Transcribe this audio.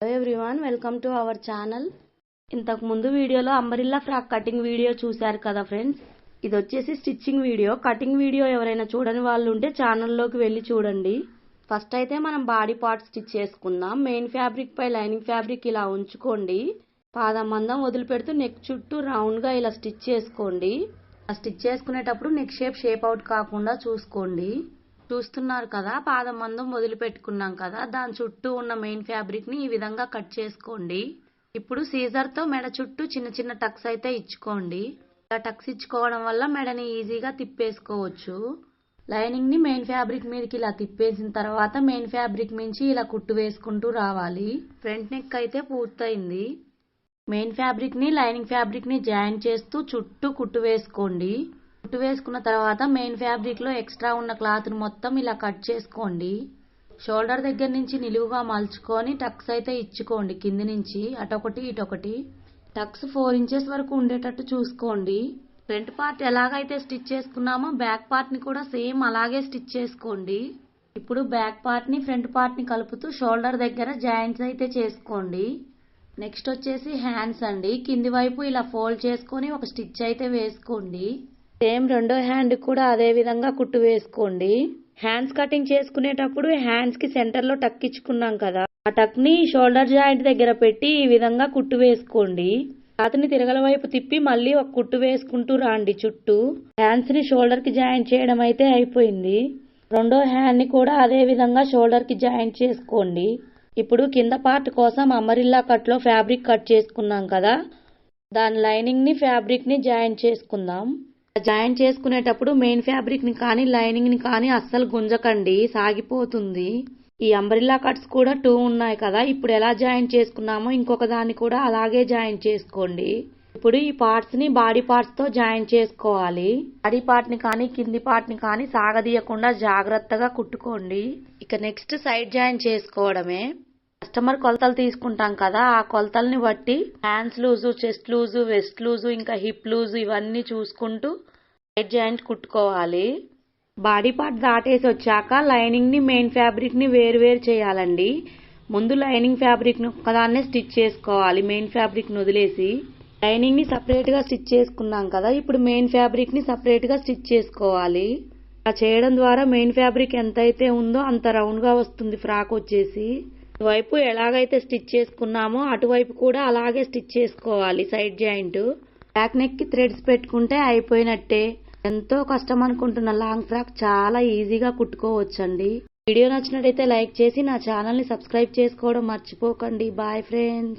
Hello everyone welcome to our channel ఇంతకు ముందు వీడియోలో అంబరిల్లా ఫ్రాక్ కటింగ్ వీడియో చూశారు కదా ఫ్రెండ్స్? ఇది వచ్చేసి స్టిచ్చింగ్ వీడియో. కటింగ్ వీడియో ఎవరైనా చూడని వాళ్ళు ఉంటే ఛానల్లోకి వెళ్ళి చూడండి. ఫస్ట్ అయితే మనం బాడీ పార్ట్ స్టిచ్ చేసుకుందాం. మెయిన్ ఫ్యాబ్రిక్ పై లైనింగ్ ఫ్యాబ్రిక్ ఇలా ఉంచుకోండి. పాదం మందం వదిలిపెడుతూ నెక్ చుట్టూ రౌండ్గా ఇలా స్టిచ్ చేసుకోండి. ఆ స్టిచ్ చేసుకునేటప్పుడు నెక్ షేప్ షేప్ అవుట్ కాకుండా చూసుకోండి. చూస్తున్నారు కదా పాదం మందం వదిలిపెట్టుకున్నాం కదా దాని చుట్టూ ఉన్న మెయిన్ ఫ్యాబ్రిక్ని ఈ విధంగా కట్ చేసుకోండి. ఇప్పుడు సీజర్తో మెడ చుట్టూ చిన్న చిన్న టక్స్ అయితే ఇచ్చుకోండి. ఇలా టక్స్ ఇచ్చుకోవడం వల్ల మెడని ఈజీగా తిప్పేసుకోవచ్చు. లైనింగ్ని మెయిన్ ఫ్యాబ్రిక్ మీదకి ఇలా తిప్పేసిన తర్వాత మెయిన్ ఫ్యాబ్రిక్ మించి ఇలా కుట్టు వేసుకుంటూ రావాలి. ఫ్రంట్ నెక్ అయితే పూర్తయింది. మెయిన్ ఫ్యాబ్రిక్ని లైనింగ్ ఫ్యాబ్రిక్ని జాయిన్ చేస్తూ చుట్టూ కుట్టు వేసుకోండి. కుట్టు వేసుకున్న తర్వాత మెయిన్ ఫ్యాబ్రిక్లో ఎక్స్ట్రా ఉన్న క్లాత్ మొత్తం ఇలా కట్ చేసుకోండి. షోల్డర్ దగ్గర నుంచి నిలువుగా మలుచుకొని టక్స్ అయితే ఇచ్చుకోండి. కింది నుంచి అటొకటి ఇటొకటి. టక్స్ ఫోర్ ఇంచెస్ వరకు ఉండేటట్టు చూసుకోండి. ఫ్రంట్ పార్ట్ ఎలాగైతే స్టిచ్ చేసుకున్నామో బ్యాక్ పార్ట్ని కూడా సేమ్ అలాగే స్టిచ్ చేసుకోండి. ఇప్పుడు బ్యాక్ పార్ట్ని ఫ్రంట్ పార్ట్ని కలుపుతూ షోల్డర్ దగ్గర జాయింట్స్ అయితే చేసుకోండి. నెక్స్ట్ వచ్చేసి హ్యాండ్స్ అండి. కింది వైపు ఇలా ఫోల్డ్ చేసుకొని ఒక స్టిచ్ అయితే వేసుకోండి. సేమ్ రెండో హ్యాండ్ కూడా అదే విధంగా కుట్టు వేసుకోండి. హ్యాండ్స్ కటింగ్ చేసుకునేటప్పుడు హ్యాండ్స్కి సెంటర్లో టక్ ఇచ్చుకున్నాం కదా ఆ టక్ని షోల్డర్ జాయింట్ దగ్గర పెట్టి ఈ విధంగా కుట్టు వేసుకోండి. అతని తిరగల వైపు తిప్పి మళ్ళీ ఒక కుట్టు వేసుకుంటూ రాండి చుట్టూ. హ్యాండ్స్ని షోల్డర్కి జాయింట్ చేయడం అయితే అయిపోయింది. రెండో హ్యాండ్ని కూడా అదే విధంగా షోల్డర్కి జాయింట్ చేసుకోండి. ఇప్పుడు కింద పార్ట్ కోసం అమరిల్లా కట్లో ఫ్యాబ్రిక్ కట్ చేసుకున్నాం కదా దాని లైనింగ్ని ఫ్యాబ్రిక్ని జాయింట్ చేసుకుందాం. జాయిన్ చేసుకునేటప్పుడు మెయిన్ ఫ్యాబ్రిక్ని కానీ లైనింగ్ని కానీ అస్సలు గుంజకండి. సాగిపోతుంది. ఈ అంబ్రిల్లా కట్స్ కూడా టూ ఉన్నాయి కదా. ఇప్పుడు ఎలా జాయిన్ చేసుకున్నామో ఇంకొక దాన్ని కూడా అలాగే జాయిన్ చేసుకోండి. ఇప్పుడు ఈ పార్ట్స్ని బాడీ పార్ట్స్తో జాయిన్ చేసుకోవాలి. బాడీ పార్ట్ని కానీ కింది పార్ట్ని కానీ సాగదీయకుండా జాగ్రత్తగా కుట్టుకోండి. ఇక నెక్స్ట్ సైడ్ జాయిన్ చేసుకోవడమే. కస్టమర్ కొలతలు తీసుకుంటాం కదా. ఆ కొలతల్ని బట్టి hands loose chest loose waist loose ఇంకా హిప్ లూజు ఇవన్నీ చూసుకుంటూ సైడ్ జాయింట్ కుట్టుకోవాలి. బాడీ పార్ట్ దాటేసి వచ్చాక లైనింగ్ని మెయిన్ ఫ్యాబ్రిక్ని వేరు వేరు చేయాలండి. ముందు లైనింగ్ ఫ్యాబ్రిక్ని ఒకదాన్నే స్టిచ్ చేసుకోవాలి. మెయిన్ ఫ్యాబ్రిక్ని వదిలేసి లైనింగ్ని సపరేట్గా స్టిచ్ చేసుకున్నాం కదా ఇప్పుడు మెయిన్ ఫ్యాబ్రిక్ని సపరేట్గా స్టిచ్ చేసుకోవాలి. అలా చేయడం ద్వారా మెయిన్ ఫ్యాబ్రిక్ ఎంతైతే ఉందో అంత రౌండ్గా వస్తుంది ఫ్రాక్ వచ్చేసి. వైపు ఎలాగైతే స్టిచ్ చేసుకున్నామో అటువైపు కూడా అలాగే స్టిచ్ చేసుకోవాలి సైడ్ జాయింట్. బ్యాక్ నెక్కి థ్రెడ్స్ పెట్టుకుంటే అయిపోయినట్టే. ఎంతో కష్టం అనుకుంటున్న లాంగ్ ఫ్రాక్ చాలా ఈజీగా కుట్టుకోవచ్చండి. వీడియో నచ్చినట్టయితే లైక్ చేసి నా ఛానల్ని సబ్స్క్రైబ్ చేసుకోవడం మర్చిపోకండి. Bye friends.